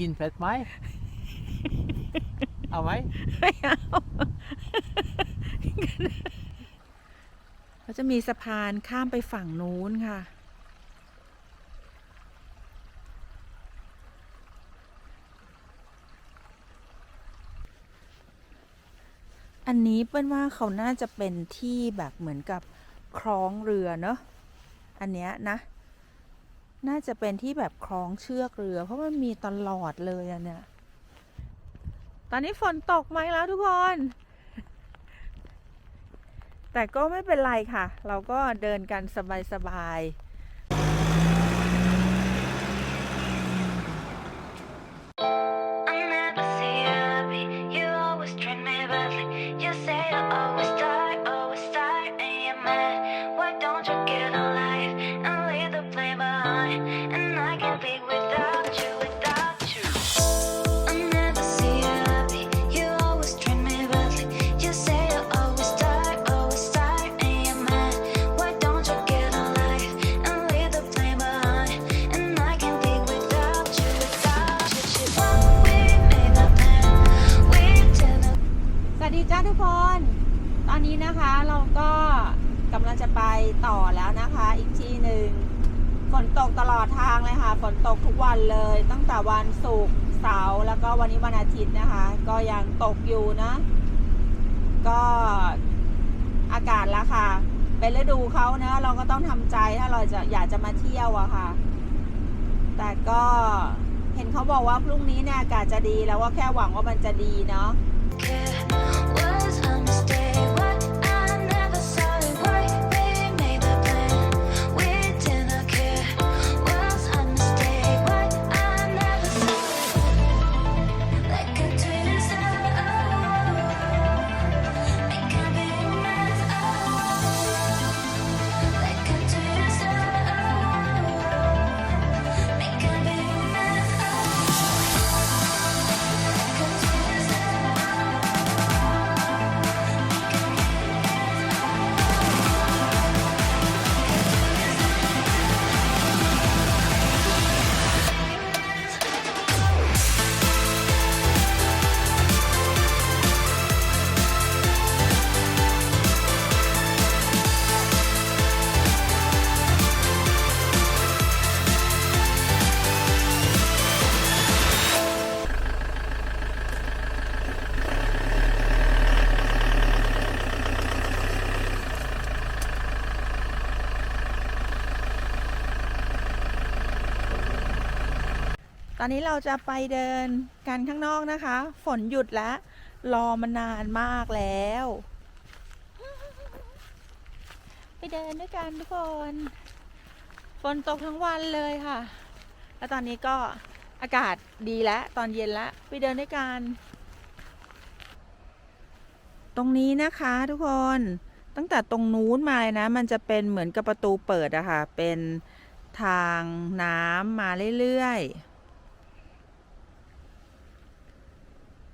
กินเผ็ดไหม เอาไหมไม่เอาเขาจะมีสะพานข้ามไปฝั่งนู้นค่ะ อันนี้เปิ้ลว่าเขาน่าจะเป็นที่แบบเหมือนกับคล้องเรือเนอะ อันเนี้ยนะ น่าจะเป็นที่แบบคล้องเชือกเรือ เพราะมันมีตลอดเลยอะเนี่ย ตอนนี้ฝนตกไหมแล้วทุกคน แต่ก็ไม่เป็นไรค่ะ เราก็เดินกันสบายๆ ตกตลอดทางเลยค่ะ ฝนตกทุกวันเลย ตั้งแต่วันศุกร์เสาร์แล้วก็วันนี้วันอาทิตย์นะคะ ก็ยังตกอยู่นะ ก็อากาศล้วค่ะ เป็นฤดูเขาเนะเราก็ต้องทำใจถ้าเราจะอยากจะมาเที่ยวอะค่ะ แต่ก็เห็นเขาบอกว่าพรุ่งนี้เนี่ยอากาศจะดีแล้วว่าแค่หวังว่ามันจะดีเนาะ ตอนนี้เราจะไปเดินกันข้างนอกนะคะ ฝนหยุดแล้ว รอมานานมากแล้ว ไปเดินด้วยกันทุกคน ฝนตกทั้งวันเลยค่ะ แล้วตอนนี้ก็อากาศดีแล้ว ตอนเย็นแล้ว ไปเดินด้วยกัน ตรงนี้นะคะทุกคน ตั้งแต่ตรงนู้นมาเลยนะ มันจะเป็นเหมือนกับประตูเปิดอะค่ะ เป็นทางน้ำมาเรื่อยๆ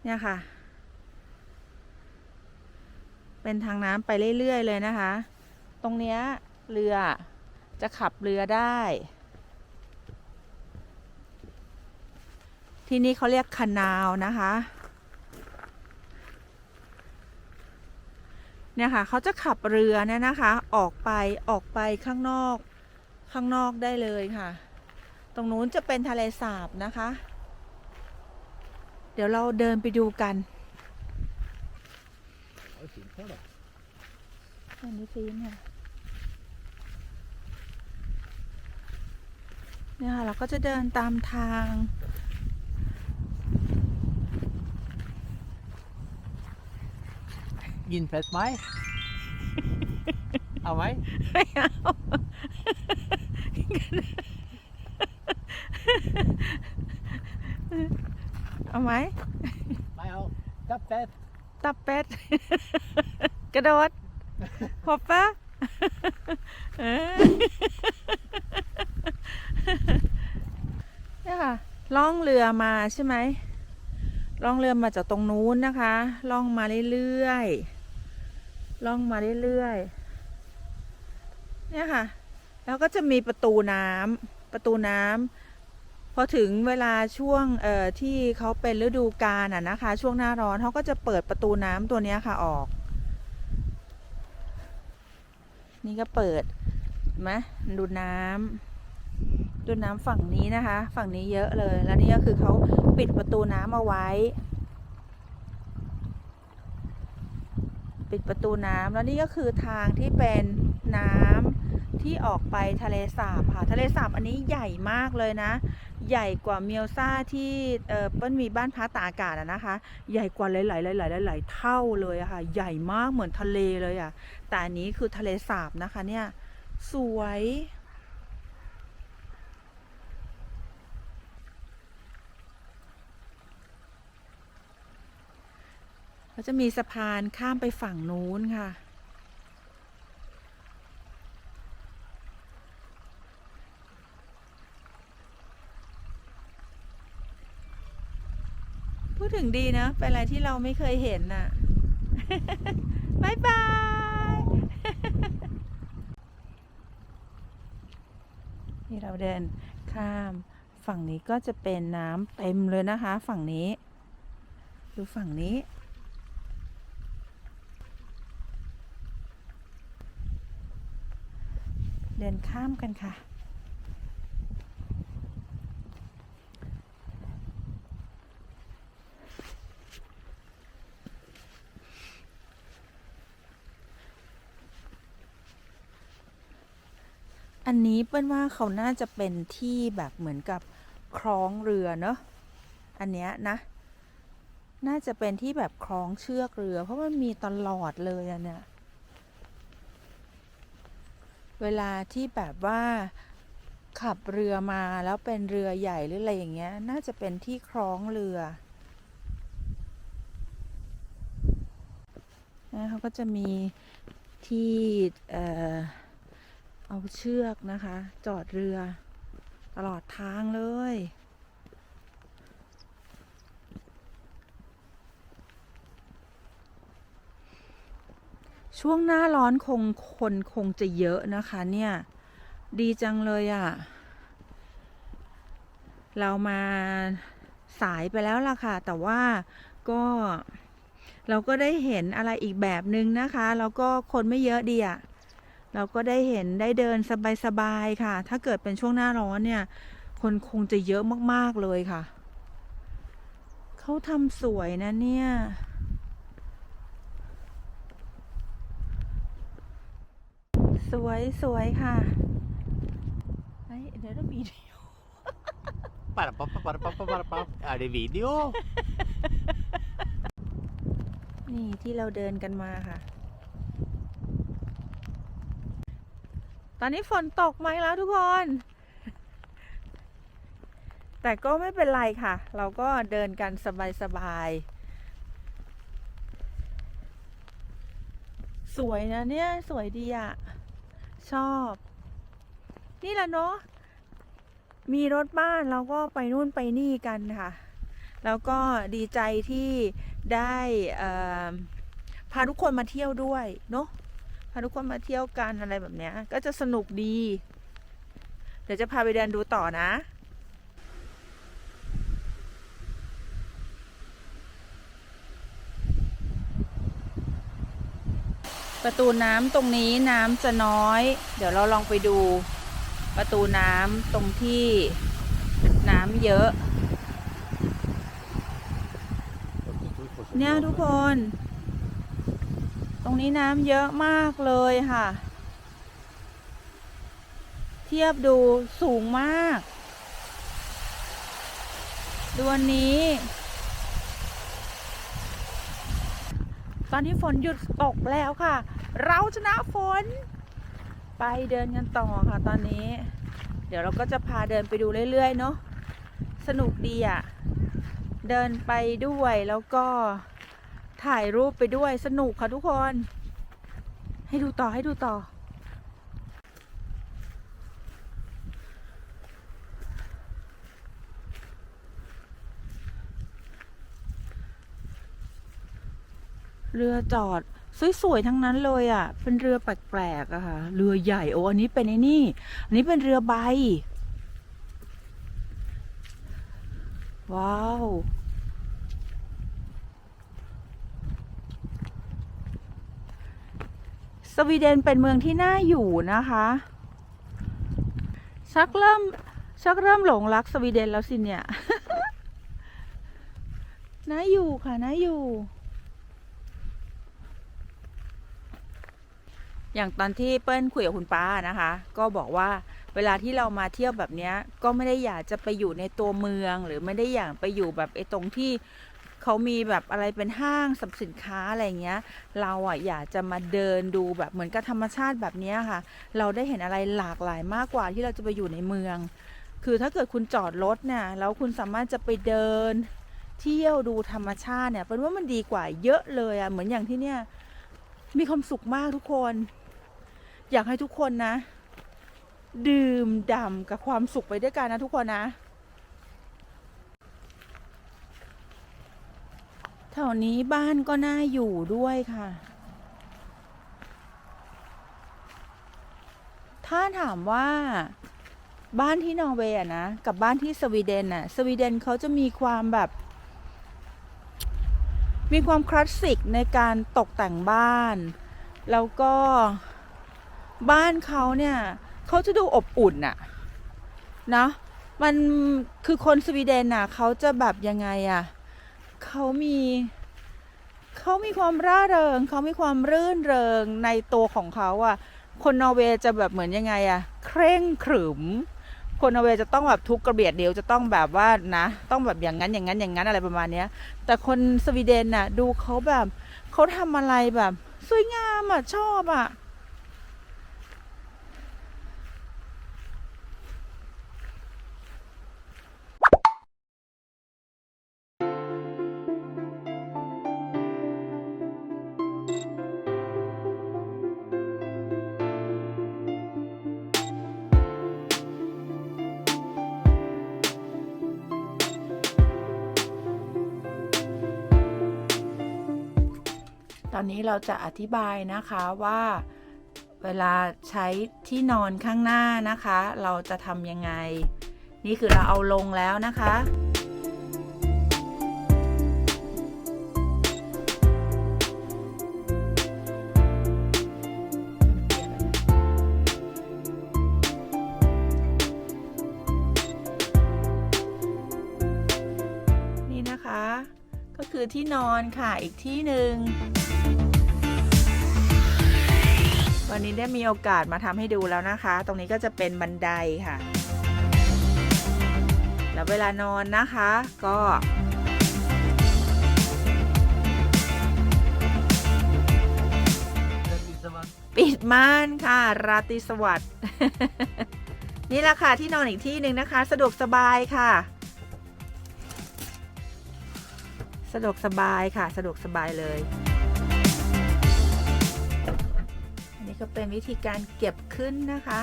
เนี่ยค่ะ เป็นทางน้ำไปเรื่อย ๆ เลยนะคะ ตรงเนี้ยเรือจะขับเรือได้ ที่นี่เขาเรียกคานาวนะคะ เนี่ยค่ะเขาจะขับเรือเนี่ยนะคะ ออกไปออกไปข้างนอกข้างนอกได้เลยค่ะ ตรงนู้นจะเป็นทะเลสาบนะคะ เดี๋ยวเราเดินไปดูกันเอาสิเท่าไหร่อันนี้ฟิล์มค่ะเนี่ยค่ะเราก็จะเดินตามทาง กินเผ็ดไหม เอาไหมไม่เอา เอาไหมไม่เอาจับเผ็ดตับเป็ด กระโดดหอบปะเออเนี่ยค่ะล่องเรือมาใช่ไหมล่องเรือมาจากตรงนู้นนะคะล่องมาเรื่อยๆล่องมาเรื่อยๆเนี่ยค่ะ แล้วก็จะมีประตูน้ำประตูน้ำ พอถึงเวลาช่วงที่เขาเป็นฤดูกาลอะนะคะ ช่วงหน้าร้อนเขาก็จะเปิดประตูน้ำตัวนี้ค่ะออก นี่ก็เปิดไหมดูน้ำดูน้ำฝั่งนี้นะคะ ฝั่งนี้เยอะเลย แล้วนี่ก็คือเขาปิดประตูน้ำเอาไว้ ปิดประตูน้ำแล้วนี่ก็คือทางที่เป็นน้ำ ที่ออกไปทะเลสาบค่ะ ทะเลสาบอันนี้ใหญ่มากเลยนะ ใหญ่กว่าเมียวซ่าที่เออเปิ้ลมีบ้านพักตากอากาศนะคะ ใหญ่กว่าหลายๆหลายๆหลายๆเท่าเลยอะค่ะ ใหญ่มากเหมือนทะเลเลยอะแต่อันนี้คือทะเลสาบนะคะเนี่ย สวยก็จะมีสะพานข้ามไปฝั่งนู้นค่ะ งดีนะ เป็นอะไรที่เราไม่เคยเห็นน่ะบายบายนี่เราเดินข้ามฝั่งนี้ก็จะเป็นน้ำเต็มเลยนะคะ ฝั่งนี้ ดูฝั่งนี้ เดินข้ามกันค่ะ อันนี้เปิ้ลว่าเขาน่าจะเป็นที่แบบเหมือนกับคล้องเรือเนอะอันเนี้ยนะน่าจะเป็นที่แบบคล้องเชือกเรือ เพราะมันมีตลอดเลยอะเนี่ย เวลาที่แบบว่าขับเรือมาแล้วเป็นเรือใหญ่หรืออะไรอย่างเงี้ย น่าจะเป็นที่คล้องเรือนะเขาก็จะมีที่เอ่อ เอาเชือกนะคะ จอดเรือ ตลอดทางเลย ช่วงหน้าร้อนคงคนคงจะเยอะนะคะเนี่ย ดีจังเลยอะ่ะ เรามาสายไปแล้วล่ะค่ะ แต่ว่าก็เราก็ได้เห็นอะไรอีกแบบนึงนะคะ แล้วก็คนไม่เยอะดีอะ เราก็ได้เห็นได้เดินสบายๆค่ะ ถ้าเกิดเป็นช่วงหน้าร้อนเนี่ย คนคงจะเยอะมากๆเลยค่ะ เขาทำสวยนะเนี่ยสวยสวยค่ะเฮ้ยเดี๋ยวเรามีดี Para pa pa para pa pa para pa. Ada video. นี่ที่เราเดินกันมาค่ะ ตอนนี้ฝนตกมาอีกแล้วทุกคน แต่ก็ไม่เป็นไรค่ะ เราก็เดินกันสบายๆ สวยนะเนี่ย สวยดีอะชอบ นี่แหละเนาะ มีรถบ้านเราก็ไปนู่นไปนี่กันค่ะ แล้วก็ดีใจที่ได้พาทุกคนมาเที่ยวด้วยเนาะ พาทุกคนมาเที่ยวกันอะไรแบบเนี้ย ก็จะสนุกดี เดี๋ยวจะพาไปเดินดูต่อนะประตูน้ำตรงนี้น้ำจะน้อย เดี๋ยวเราลองไปดู ประตูน้ำตรงที่น้ำเยอะ เนี่ยทุกคน ตรงนี้น้ำเยอะมากเลยค่ะ เทียบดูสูงมากดูอันนี้ ตอนนี้ฝนหยุดตกแล้วค่ะ เราชนะฝน ไปเดินกันต่อค่ะตอนนี้ เดี๋ยวเราก็จะพาเดินไปดูเรื่อยๆเนาะสนุกดีอะ่ะ เดินไปด้วยแล้วก็ ถ่ายรูปไปด้วยสนุกค่ะทุกคน ให้ดูต่อให้ดูต่อ เรือจอดสวยๆทั้งนั้นเลยอะ่ะ เป็นเรือแปลกๆอะค่ะ เรือใหญ่โอ้อันนี้เป็นไอ้นี่ อันนี้เป็นเรือใบ ว้าว สวีเดนเป็นเมืองที่น่าอยู่นะคะชักเริ่มชักเริ่มหลงรักสวีเดนแล้วสิเนี่ยน่าอยู่ค่ะน่าอยู่ อย่างตอนที่เปิ้ลคุยกับคุณป้านะคะ ก็บอกว่าเวลาที่เรามาเที่ยวแบบนี้ก็ไม่ได้อยากจะไปอยู่ในตัวเมือง หรือไม่ได้อยากไปอยู่แบบไอ้ตรงที่ เขามีแบบอะไรเป็นห้างสรรพสินค้าอะไรเงี้ย เราอะอยากจะมาเดินดูแบบเหมือนกับธรรมชาติแบบนี้ค่ะ เราได้เห็นอะไรหลากหลายมากกว่าที่เราจะไปอยู่ในเมือง คือถ้าเกิดคุณจอดรถเนี่ยแล้วคุณสามารถจะไปเดิน เที่ยวดูธรรมชาติเนี่ยเป็นว่ามันดีกว่าเยอะเลยอะเหมือนอย่างที่เนี่ยมีความสุขมากทุกคน อยากให้ทุกคนนะ ดื่มด่ำกับความสุขไปด้วยกันนะทุกคนนะ แถวนี้บ้านก็น่าอยู่ด้วยค่ะ ถ้าถามว่าบ้านที่นอร์เวย์อะนะ กับบ้านที่สวีเดนน่ะสวีเดนเขาจะมีความแบบ มีความคลาสสิกในการตกแต่งบ้าน แล้วก็บ้านเขาเนี่ยเขาจะดูอบอุ่นอะนะมันคือคนสวีเดนน่ะเขาจะแบบยังไงอะ เขามีเขามีความร่าเริง เขามีความรื่นเริงในตัวของเขาอะคนนอร์เวย์จะแบบเหมือนยังไงอะเคร่งขรึม คนนอร์เวย์จะต้องแบบทุกกระเบียดเดียวจะต้องแบบว่านะ ต้องแบบอย่างนั้นอย่างนั้นอย่างนั้นอะไรประมาณเนี้ย แต่คนสวีเดนน่ะดูเขาแบบเขาทำอะไรแบบ สวยงามอะชอบอะ ตอนนี้เราจะอธิบายนะคะว่าเวลาใช้ที่นอนข้างหน้านะคะ เราจะทำยังไง นี่คือเราเอาลงแล้วนะคะ คือที่นอนค่ะอีกที่หนึ่งวันนี้ได้มีโอกาสมาทำให้ดูแล้วนะคะ ตรงนี้ก็จะเป็นบันไดค่ะ แล้วเวลานอนนะคะก็ปิดม่านค่ะ ราตรีสวัสดิ์ นี่แหละค่ะที่นอนอีกที่หนึ่งนะคะ สะดวกสบายค่ะ สะดวกสบายค่ะ สะดวกสบายเลย อันนี้ก็เป็นวิธีการเก็บขึ้นนะคะ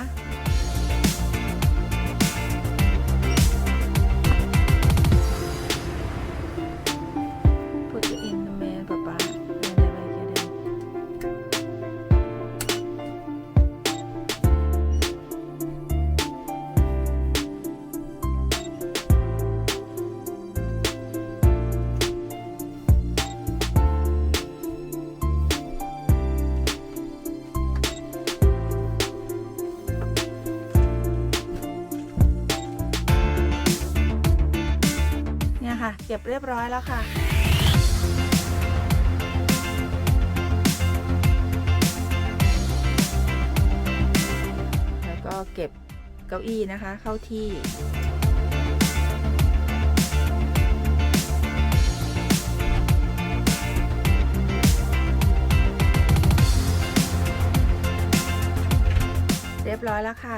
บเรียบร้อยแล้วค่ะแล้วก็เก็บเก้าอี้นะคะเข้าที่ เรียบร้อยแล้วค่ะ